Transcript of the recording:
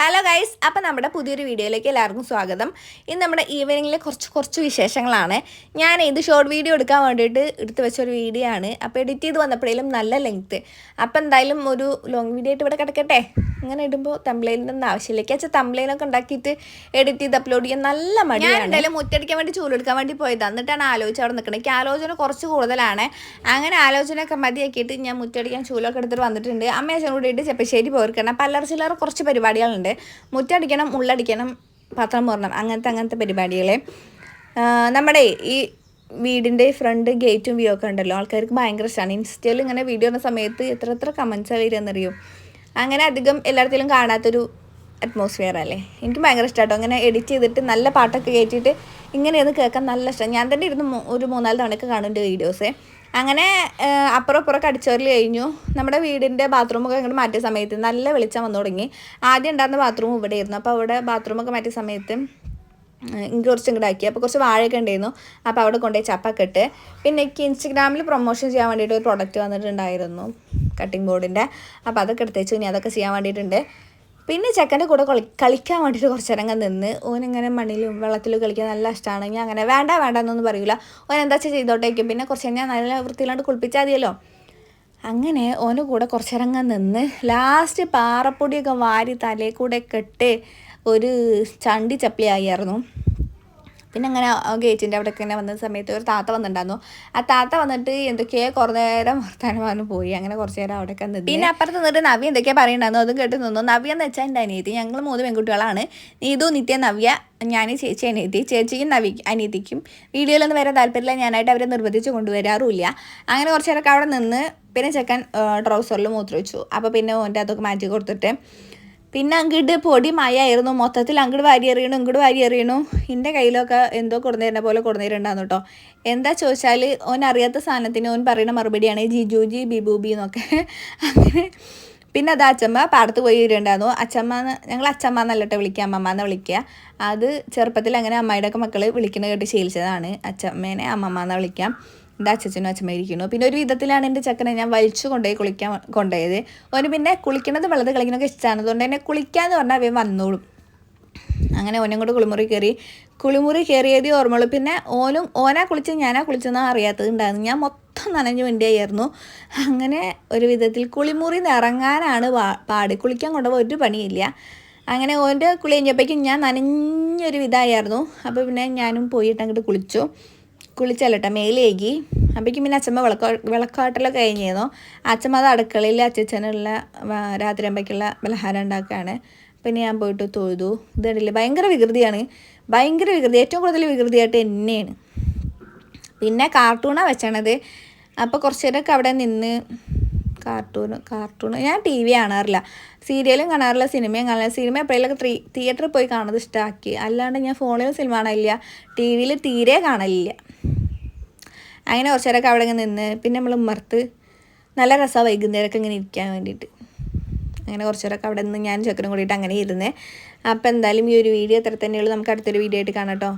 Hello guys അപ്പം നമ്മുടെ പുതിയൊരു വീഡിയോയിലേക്ക് എല്ലാവർക്കും സ്വാഗതം. ഇന്ന് നമ്മുടെ ഈവനിങ്ങിലെ കുറച്ച് കുറച്ച് വിശേഷങ്ങളാണ്. ഞാൻ ഇത് ഷോർട്ട് വീഡിയോ എടുക്കാൻ വേണ്ടിയിട്ട് എടുത്തു വെച്ചൊരു വീഡിയോ ആണ്. അപ്പോൾ എഡിറ്റ് ചെയ്ത് വന്നപ്പോഴേലും നല്ല ലെങ്ത്ത് അപ്പം എന്തായാലും ഒരു ലോങ് വീഡിയോ ആയിട്ട് ഇവിടെ കിടക്കട്ടെ. ഇങ്ങനെ ഇടുമ്പോൾ തമ്പ്ലൈലിന്റെ ഒന്നും ആവശ്യമില്ല. അച്ഛൻ തമ്പ്ലൈനൊക്കെ ഉണ്ടാക്കിയിട്ട് എഡിറ്റ് ചെയ്ത് അപ്ലോഡ് ചെയ്യാൻ നല്ല മടിയാണ്. എന്തായാലും മുറ്റടിക്കാൻ വേണ്ടി ചൂലെടുക്കാൻ വേണ്ടി പോയത്. എന്നിട്ടാണ് ആലോചിച്ച് അവിടെ നിൽക്കുന്നത് എനിക്ക് ആലോചന കുറച്ച് കൂടുതലാണ്. അങ്ങനെ ആലോചനയൊക്കെ മതിയാക്കിയിട്ട് ഞാൻ മുറ്റടിക്കാൻ ചൂലൊക്കെ എടുത്തിട്ട് വന്നിട്ടുണ്ട്. അമ്മ അച്ഛനും കൂടിയിട്ട് ചെപ്പശ്ശേരി പോയിരിക്കണം പല്ലറ ചില്ലറ കുറച്ച് പരിപാടികളുണ്ട്. മുറ്റടിക്കണം ഉള്ളടിക്കണം പാത്രം പോരണം അങ്ങനത്തെ അങ്ങനത്തെ പരിപാടികൾ നമ്മുടെ ഈ വീടിന്റെ ഫ്രണ്ട് ഗേറ്റും വ്യൂ ഒക്കെ ഉണ്ടല്ലോ. ആൾക്കാർക്ക് ഭയങ്കര ഇഷ്ടമാണ് ഇൻസ്റ്റയിൽ ഇങ്ങനെ വീഡിയോ വരുന്ന സമയത്ത് എത്ര എത്ര കമൻസാണ് വരികയെന്നറിയോ അങ്ങനെ അധികം എല്ലായിടത്തിലും കാണാത്തൊരു അറ്റ്മോസ്ഫിയർ അല്ലേ? എനിക്ക് ഭയങ്കര ഇഷ്ടമാട്ടോ അങ്ങനെ എഡിറ്റ് ചെയ്തിട്ട് നല്ല പാട്ടൊക്കെ കയറ്റിയിട്ട് ഇങ്ങനെയൊന്ന് കേൾക്കാൻ നല്ല ഇഷ്ടം. ഞാൻ തന്നെ ഇരുന്ന് ഒരു മൂന്നാൽ തവണയൊക്കെ കാണുന്നുണ്ട് വീഡിയോസ് അങ്ങനെ അപ്പുറം അപ്പുറം ഇപ്പുറം അടിച്ചോരൽ കഴിഞ്ഞു. നമ്മുടെ വീടിന്റെ ബാത്റൂമൊക്കെ ഇങ്ങോട്ട് മാറ്റിയ സമയത്ത് നല്ല വെളിച്ചം വന്നു തുടങ്ങി. ആദ്യം ഉണ്ടായിരുന്ന ബാത്റൂം ഇവിടെ ആയിരുന്നു. അപ്പോൾ അവിടെ ബാത്റൂമൊക്കെ മാറ്റിയ സമയത്ത് എനിക്ക് കുറച്ച് ഇങ്ങോട്ട് ആക്കി. അപ്പോൾ കുറച്ച് വാഴയൊക്കെ ഉണ്ടായിരുന്നു. അപ്പോൾ അവിടെ കൊണ്ടുപോയി ചപ്പൊക്കെ ഇട്ട്. പിന്നെ എനിക്ക് ഇൻസ്റ്റഗ്രാമിൽ പ്രൊമോഷൻ ചെയ്യാൻ വേണ്ടിയിട്ട് ഒരു പ്രൊഡക്റ്റ് വന്നിട്ടുണ്ടായിരുന്നു. കട്ടിംഗ് ബോർഡിന്റെ അപ്പോൾ അതൊക്കെ എടുത്തേച്ചു ഇനി അതൊക്കെ ചെയ്യാൻ വേണ്ടിയിട്ടുണ്ട്. പിന്നെ ചെക്കന്റെ കൂടെ കളി കളിക്കാൻ വേണ്ടിയിട്ട് കുറച്ച് നേരം നിന്ന്. ഓനിങ്ങനെ മണ്ണിലും വെള്ളത്തിലും കളിക്കാൻ നല്ല ഇഷ്ടമാണ് ഞാൻ അങ്ങനെ വേണ്ട വേണ്ട എന്നൊന്നും പറയില്ല ഓൻ എന്താ വെച്ചാൽ ചെയ്തോട്ടേക്കും. പിന്നെ കുറച്ച് ഞാൻ നല്ല വൃത്തിയിലാണ്ട് കുളിപ്പിച്ചാൽ മതിയല്ലോ. അങ്ങനെ ഓന് കൂടെ കുറച്ച് നേരം നിന്ന് ലാസ്റ്റ് പാറപ്പൊടിയൊക്കെ വാരി തലയിൽ കൂടെ കെട്ട് ഒരു ചണ്ടി ചപ്പിളിയായിരുന്നു പിന്നെ അങ്ങനെ ഗേറ്റിന്റെ അവിടെ ഇങ്ങനെ വന്ന സമയത്ത് ഒരു താത്ത വന്നിട്ടുണ്ടായിരുന്നു. ആ താത്ത വന്നിട്ട് എന്തൊക്കെയോ കുറേ നേരം വർത്താനം പറഞ്ഞു പോയി. അങ്ങനെ കുറച്ച് നേരം അവിടെ നിന്ന്. പിന്നെ അപ്പുറത്ത് നിന്നിട്ട് നവ്യ എന്തൊക്കെയാ പറയുന്നുണ്ടായിരുന്നു. അതും കേട്ട് നിന്നു. നവ്യ എന്ന് വെച്ചാൽ എന്റെ അനിയത്തി. ഞങ്ങൾ മൂന്ന് പെൺകുട്ടികളാണ്. നീതു നിത്യ നവ്യ ഞാൻ ചേച്ചി അനിയത്തി. ചേച്ചിക്കും നവി അനിയത്തിക്കും വീഡിയോയിലൊന്നും വരാൻ താല്പര്യമില്ല. ഞാനായിട്ട് അവരെ നിർബന്ധിച്ച് കൊണ്ടുവരാറുമില്ല. അങ്ങനെ കുറച്ച് നേരമൊക്കെ അവിടെ നിന്ന് പിന്നെ ചെക്കൻ ട്രൗസറിൽ മൂത്രമൊഴിച്ചു. അപ്പോൾ പിന്നെ ഓന്റെ അതൊക്കെ മാറ്റി കൊടുത്തിട്ട് പിന്നെ അങ്ങോട്ട് പൊടി മയായിരുന്നു. മൊത്തത്തിൽ അങ്ങോട്ട് വാരി എറിയണു ഇങ്ങോട്ട് വാരി എറിയണു. എന്റെ കയ്യിലൊക്കെ എന്തോ കൊടുന്നേരുന്ന പോലെ കൊടുന്നേരുണ്ടായിരുന്നു കേട്ടോ എന്താ ചോദിച്ചാൽ ഓൻ അറിയാത്ത സാധനത്തിന് ഓൻ പറയുന്ന മറുപടിയാണ് ജിജുജി ബിബൂബി എന്നൊക്കെ. അങ്ങനെ പിന്നെ അത് അച്ചമ്മ പാടത്ത് പോയി ഇരുണ്ടായിരുന്നു. അച്ചമ്മ ഞങ്ങൾ അച്ചമ്മ എന്നല്ലട്ടെ വിളിക്കുക അമ്മമ്മ എന്ന് വിളിക്കുക അത് ചെറുപ്പത്തിൽ അങ്ങനെ അമ്മയുടെ ഒക്കെ മക്കൾ വിളിക്കുന്ന കേട്ട് ശീലിച്ചതാണ്. അച്ചമ്മേനെ അമ്മമ്മ എന്ന് വിളിക്കാം. എന്റെ അച്ഛനും അച്ഛമ്മ ഇരിക്കുന്നു. പിന്നെ ഒരു വിധത്തിലാണ് എന്റെ ചക്കനെ ഞാൻ വലിച്ചു കൊണ്ടുപോയി കുളിക്കാൻ കൊണ്ടുപോയത്. ഓന് പിന്നെ കുളിക്കണത് വെള്ളത്തിൽ കളിക്കണമൊക്കെ ഇഷ്ടമാണ് അതുകൊണ്ട് തന്നെ കുളിക്കാന്ന് പറഞ്ഞാൽ അവൻ വന്നോളും. അങ്ങനെ ഓനും കൂടെ കുളിമുറി കയറി. കുളിമുറി കയറിയതേ ഓർമ്മയുള്ളൂ. പിന്നെ ഓനും ഓനാ കുളിച്ച് ഞാനാ കുളിച്ചെന്നാ അറിയാത്തത് ഉണ്ടായിരുന്നു. ഞാൻ മൊത്തം നനഞ്ഞു വേണ്ടിയായിരുന്നു അങ്ങനെ ഒരു വിധത്തിൽ കുളിമുറി ഇറങ്ങാനാണ് പാ- പാട്. കുളിക്കാൻ കൊണ്ടുപോകാൻ ഒരു പണിയില്ല. അങ്ങനെ ഓന്റെ കുളി കഴിഞ്ഞപ്പോഴേക്കും ഞാൻ നനഞ്ഞൊരു വിധമായിരുന്നു. അപ്പോൾ പിന്നെ ഞാനും പോയിട്ട് അങ്ങോട്ട് കുളിച്ചു. കുളിച്ചല്ലട്ടെ മേലേകി അപ്പോഴേക്കും പിന്നെ അച്ഛമ്മ വിളക്ക വിളക്കാട്ടലൊക്കെ കഴിഞ്ഞിരുന്നു. അച്ഛമ്മ അത് അടുക്കളയിൽ രാത്രി അമ്പയ്ക്കുള്ള പലഹാരം ഉണ്ടാക്കുകയാണ്. പിന്നെ ഞാൻ പോയിട്ട് തൊഴുതു. ഇതുണ്ടല്ലേ ഭയങ്കര വികൃതിയാണ്. ഭയങ്കര വികൃതി ഏറ്റവും കൂടുതൽ വികൃതിയായിട്ട് എന്നെയാണ് പിന്നെ കാർട്ടൂണാണ് വെച്ചണത്. അപ്പോൾ കുറച്ച് നേരമൊക്കെ അവിടെ നിന്ന് കാർട്ടൂൺ കാർട്ടൂൺ ഞാൻ ടി വി കാണാറില്ല. സീരിയലും കാണാറില്ല സിനിമയും കാണാറില്ല. സിനിമ എപ്പോഴെങ്കിലും ത്രീ തിയേറ്ററിൽ പോയി കാണുന്നത് ഇഷ്ടമാക്കി അല്ലാണ്ട് ഞാൻ ഫോണിലും സിനിമ കാണാനില്ല ടി വിയിൽ തീരെ കാണലില്ല. അങ്ങനെ കുറച്ച് നേരമൊക്കെ അവിടെ ഇങ്ങനെ നിന്ന്. പിന്നെ നമ്മൾ ഉമ്മർത്ത് നല്ല രസമാണ് വൈകുന്നേരമൊക്കെ ഇങ്ങനെ ഇരിക്കാൻ വേണ്ടിയിട്ട്. അങ്ങനെ കുറച്ച് നേരമൊക്കെ അവിടെ നിന്ന് ഞാൻ ചെക്കനും കൂടിയിട്ട് അങ്ങനെ ഇരുന്നേ. അപ്പോൾ എന്തായാലും ഈ ഒരു വീഡിയോ അത്ര തന്നെയുള്ളൂ. നമുക്ക് അടുത്തൊരു വീഡിയോ ആയിട്ട് കാണാം കേട്ടോ.